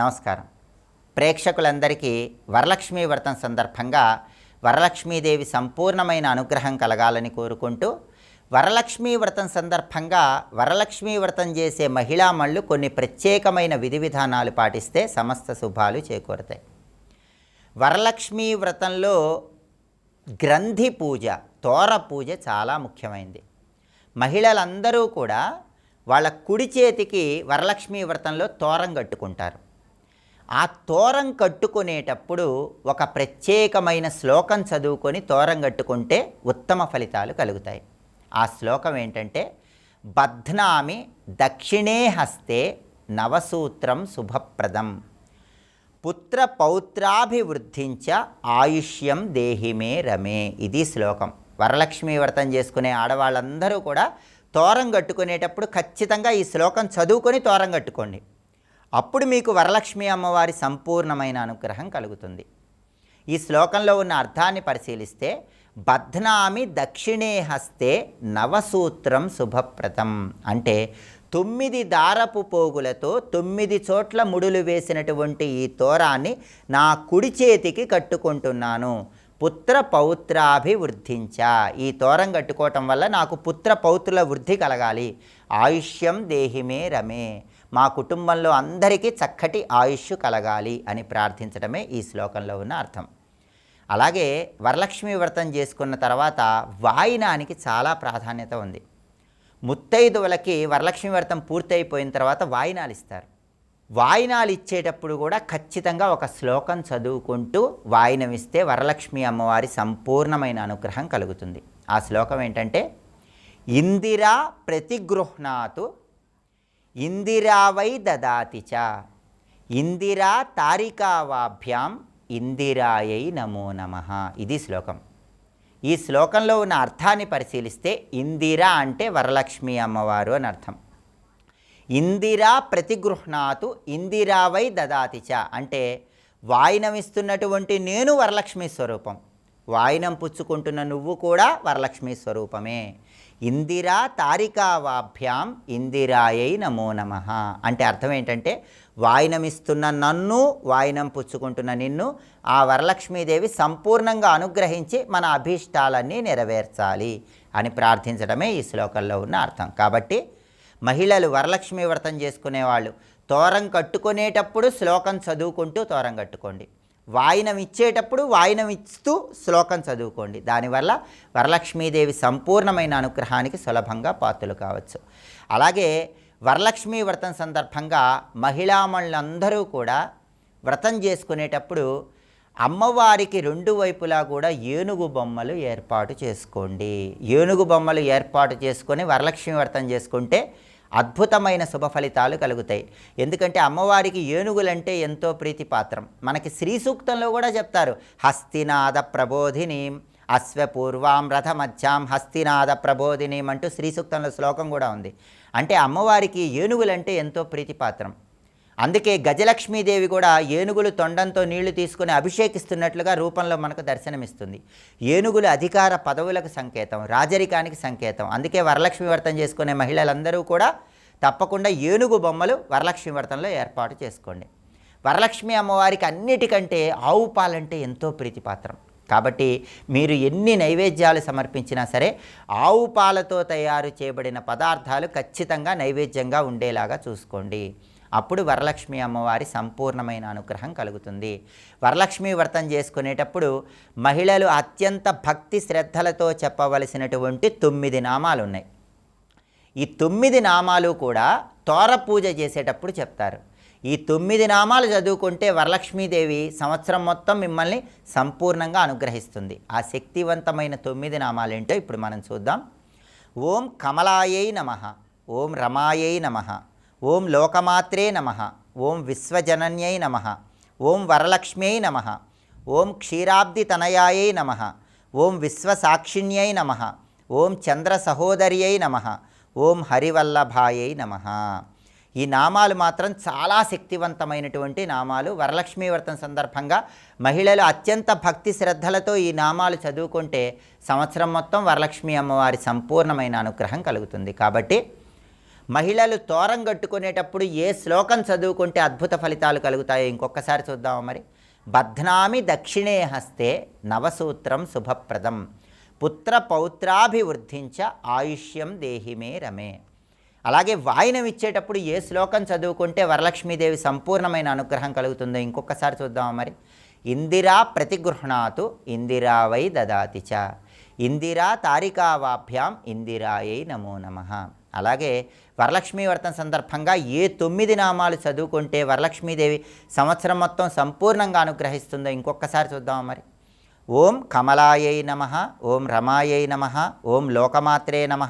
నమస్కారం. ప్రేక్షకులందరికీ వరలక్ష్మీ వ్రతం సందర్భంగా వరలక్ష్మీదేవి సంపూర్ణమైన అనుగ్రహం కలగాలని కోరుకుంటూ వరలక్ష్మీ వ్రతం సందర్భంగా వరలక్ష్మీ వ్రతం చేసే మహిళామణులు కొన్ని ప్రత్యేకమైన విధి విధానాలు పాటిస్తే సమస్త శుభాలు చేకూరుతాయి. వరలక్ష్మీ వ్రతంలో గ్రంథి పూజ తోర పూజ చాలా ముఖ్యమైనది మహిళలందరూ కూడా వాళ్ళ కుడి చేతికి వరలక్ష్మీ వ్రతంలో తోరం కట్టుకుంటారు. ఆ తోరం కట్టుకునేటప్పుడు ఒక ప్రత్యేకమైన శ్లోకం చదువుకొని తోరం కట్టుకుంటే ఉత్తమ ఫలితాలు కలుగుతాయి. ఆ శ్లోకం ఏంటంటే బధ్నామి దక్షిణే హస్తే నవసూత్రం శుభప్రదం. పుత్ర పౌత్రాభివృద్ధించ ఆయుష్యం దేహిమే రమే. ఇది శ్లోకం. వరలక్ష్మి వ్రతం చేసుకునే ఆడవాళ్ళందరూ కూడా తోరం కట్టుకునేటప్పుడు ఖచ్చితంగా ఈ శ్లోకం చదువుకొని తోరం కట్టుకోండి. అప్పుడు మీకు వరలక్ష్మి అమ్మవారి సంపూర్ణమైన అనుగ్రహం కలుగుతుంది. ఈ శ్లోకంలో ఉన్న అర్థాన్ని పరిశీలిస్తే బధ్నామి దక్షిణే హస్తే నవసూత్రం శుభప్రదం అంటే తొమ్మిది దారపు పోగులతో తొమ్మిది చోట్ల ముడులు వేసినటువంటి ఈ తోరాన్ని నా కుడి చేతికి కట్టుకుంటున్నాను. పుత్ర పౌత్రాభివృద్ధించ. ఈ తోరం కట్టుకోవటం వల్ల నాకు పుత్ర పౌత్రుల వృద్ధి కలగాలి. ఆయుష్యం దేహిమే రమే. మా కుటుంబంలో అందరికీ చక్కటి ఆయుష్ కలగాలి అని ప్రార్థించడమే ఈ శ్లోకంలో ఉన్న అర్థం. అలాగే వరలక్ష్మి వ్రతం చేసుకున్న తర్వాత వాయినానికి చాలా ప్రాధాన్యత ఉంది. ముత్తైదువులకి వరలక్ష్మి వ్రతం పూర్తయిపోయిన తర్వాత వాయినాలు ఇస్తారు. వాయినాలు ఇచ్చేటప్పుడు కూడా ఖచ్చితంగా ఒక శ్లోకం చదువుకుంటూ వాయినం ఇస్తే వరలక్ష్మి అమ్మవారి సంపూర్ణమైన అనుగ్రహం కలుగుతుంది. ఆ శ్లోకం ఏంటంటే ఇందిరా ప్రతిగృహ్ణాతు ఇందిరావై దదాతి చ. ఇందిరా తారికావాభ్యాం ఇందిరాయై నమో నమ. ఇది శ్లోకం. ఈ శ్లోకంలో ఉన్న అర్థాన్ని పరిశీలిస్తే ఇందిరా అంటే వరలక్ష్మి అమ్మవారు అని అర్థం. ఇందిరా ప్రతిగృహ్ణాతు ఇందిరావై దదాతి చ. అంటే వాయినమిస్తున్నటువంటి నేను వరలక్ష్మి స్వరూపం. వాయినం పుచ్చుకుంటున్న నువ్వు కూడా వరలక్ష్మి స్వరూపమే. ఇందిరా తారికావాభ్యాం ఇందిరాయై నమో నమ. అంటే అర్థం ఏంటంటే వాయినమిస్తున్న నన్ను వాయినం పుచ్చుకుంటున్న నిన్ను ఆ వరలక్ష్మీదేవి సంపూర్ణంగా అనుగ్రహించి మన అభీష్టాలన్నీ నెరవేర్చాలి అని ప్రార్థించడమే ఈ శ్లోకంలో ఉన్న అర్థం. కాబట్టి మహిళలు వరలక్ష్మి వ్రతం చేసుకునేవాళ్ళు తోరం కట్టుకునేటప్పుడు శ్లోకం చదువుకుంటూ తోరం కట్టుకోండి. వాయినం ఇచ్చేటప్పుడు వాయినం ఇస్తూ శ్లోకం చదువుకోండి. దానివల్ల వరలక్ష్మీదేవి సంపూర్ణమైన అనుగ్రహానికి సులభంగా పాత్రలు కావచ్చు. అలాగే వరలక్ష్మీ వ్రతం సందర్భంగా మహిళామణులందరూ కూడా వ్రతం చేసుకునేటప్పుడు అమ్మవారికి రెండు వైపులా కూడా ఏనుగు బొమ్మలు ఏర్పాటు చేసుకోండి. ఏనుగు బొమ్మలు ఏర్పాటు చేసుకొని వరలక్ష్మి వ్రతం చేసుకుంటే అద్భుతమైన శుభ ఫలితాలు కలుగుతాయి. ఎందుకంటే అమ్మవారికి ఏనుగులంటే ఎంతో ప్రీతిపాత్రం. మనకి శ్రీ సూక్తంలో కూడా చెప్తారు హస్తినాద ప్రబోధిని అశ్వపూర్వాం రథమధ్యాం హస్తినాద ప్రబోధిని అంటూ శ్రీ సూక్తంలో శ్లోకం కూడా ఉంది. అంటే అమ్మవారికి ఏనుగులంటే ఎంతో ప్రీతిపాత్రం. అందుకే గజలక్ష్మీదేవి కూడా ఏనుగులు తొండంతో నీళ్ళు తీసుకుని అభిషేకిస్తున్నట్లుగా రూపంలో మనకు దర్శనమిస్తుంది. ఏనుగులు అధికార పదవులకు సంకేతం రాజరికానికి సంకేతం. అందుకే వరలక్ష్మి వ్రతం చేసుకునే మహిళలందరూ కూడా తప్పకుండా ఏనుగు బొమ్మలు వరలక్ష్మి వ్రతంలో ఏర్పాటు చేసుకోండి. వరలక్ష్మి అమ్మవారికి అన్నిటికంటే ఆవు పాలంటే ఎంతో ప్రీతిపాత్రం. కాబట్టి మీరు ఎన్ని నైవేద్యాలు సమర్పించినా సరే ఆవు పాలతో తయారు చేయబడిన పదార్థాలు ఖచ్చితంగా నైవేద్యంగా ఉండేలాగా చూసుకోండి. అప్పుడు వరలక్ష్మి అమ్మవారి సంపూర్ణమైన అనుగ్రహం కలుగుతుంది. వరలక్ష్మి వ్రతం చేసుకునేటప్పుడు మహిళలు అత్యంత భక్తి శ్రద్ధలతో చెప్పవలసినటువంటి తొమ్మిది నామాలు ఉన్నాయి. ఈ తొమ్మిది నామాలు కూడా తోర పూజ చేసేటప్పుడు చెప్తారు. ఈ తొమ్మిది నామాలు చదువుకుంటే వరలక్ష్మీదేవి సంవత్సరం మొత్తం మిమ్మల్ని సంపూర్ణంగా అనుగ్రహిస్తుంది. ఆ శక్తివంతమైన తొమ్మిది నామాలు ఏంటో ఇప్పుడు మనం చూద్దాం. ఓం కమలాయై నమ. ఓం రమాయై నమ. ఓం లోకమాత్రే నమ. ఓం విశ్వజనన్యై నమ. ఓం వరలక్ష్మ్యై నమ. ఓం క్షీరాబ్దితనయాయై నమ. ఓం విశ్వసాక్షిణ్యై నమ. ఓం చంద్ర సహోదర్యై నమ. ఓం హరివల్లభాయై నమ. ఈ నామాలు మాత్రం చాలా శక్తివంతమైనటువంటి నామాలు. వరలక్ష్మీ సందర్భంగా మహిళలు అత్యంత భక్తి శ్రద్ధలతో ఈ నామాలు చదువుకుంటే సంవత్సరం మొత్తం వరలక్ష్మి అమ్మవారి సంపూర్ణమైన అనుగ్రహం కలుగుతుంది. కాబట్టి మహిళలు తోరం కట్టుకునేటప్పుడు ఏ శ్లోకం చదువుకుంటే అద్భుత ఫలితాలు కలుగుతాయో ఇంకొకసారి చూద్దామా మరి? బధ్నామి దక్షిణే హస్తే నవసూత్రం శుభప్రదం. పుత్ర పౌత్రాభివృద్ధించ ఆయుష్యం దేహిమే రమే. అలాగే వాయినం ఇచ్చేటప్పుడు ఏ శ్లోకం చదువుకుంటే వరలక్ష్మీదేవి సంపూర్ణమైన అనుగ్రహం కలుగుతుందో ఇంకొకసారి చూద్దామా మరి? ఇందిరా ప్రతిగృహణాతు ఇందిరా వై దదాతి చ. ఇందిరా తారికావాభ్యాం ఇందిరాయై నమో నమ. అలాగే వరలక్ష్మీ వ్రతం సందర్భంగా ఏ తొమ్మిది నామాలు చదువుకుంటే వరలక్ష్మీదేవి సంవత్సరం మొత్తం సంపూర్ణంగా అనుగ్రహిస్తుందో ఇంకొకసారి చూద్దాం మరి. ఓం కమలాయై నమ ఓం రమాయై నమ ఓం లోకమాత్రే నమ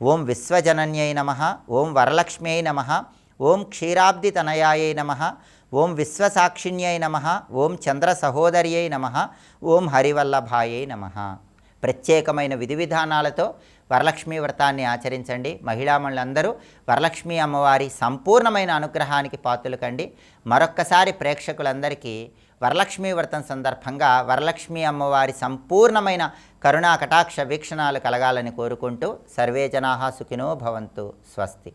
ఓం విశ్వజనన్యై నమ ఓం వరలక్ష్మ్యై నమ ఓం క్షీరాబ్దితనయాయై నమ ఓం విశ్వసాక్షిణ్యై నమ ఓం చంద్ర సహోదర్యై నమ ఓం హరివల్లభాయై నమ. ప్రత్యేకమైన విధి విధానాలతో వరలక్ష్మీ వ్రతాన్ని ఆచరించండి. మహిళామణులందరూ వరలక్ష్మీ అమ్మవారి సంపూర్ణమైన అనుగ్రహానికి పాత్రలు కండి మరొక్కసారి ప్రేక్షకులందరికీ వరలక్ష్మీ వ్రతం సందర్భంగా వరలక్ష్మీ అమ్మవారి సంపూర్ణమైన కరుణా కటాక్ష వీక్షణాలు కలగాలని కోరుకుంటూ సర్వే జనా సుఖినో భవంతు. స్వస్తి.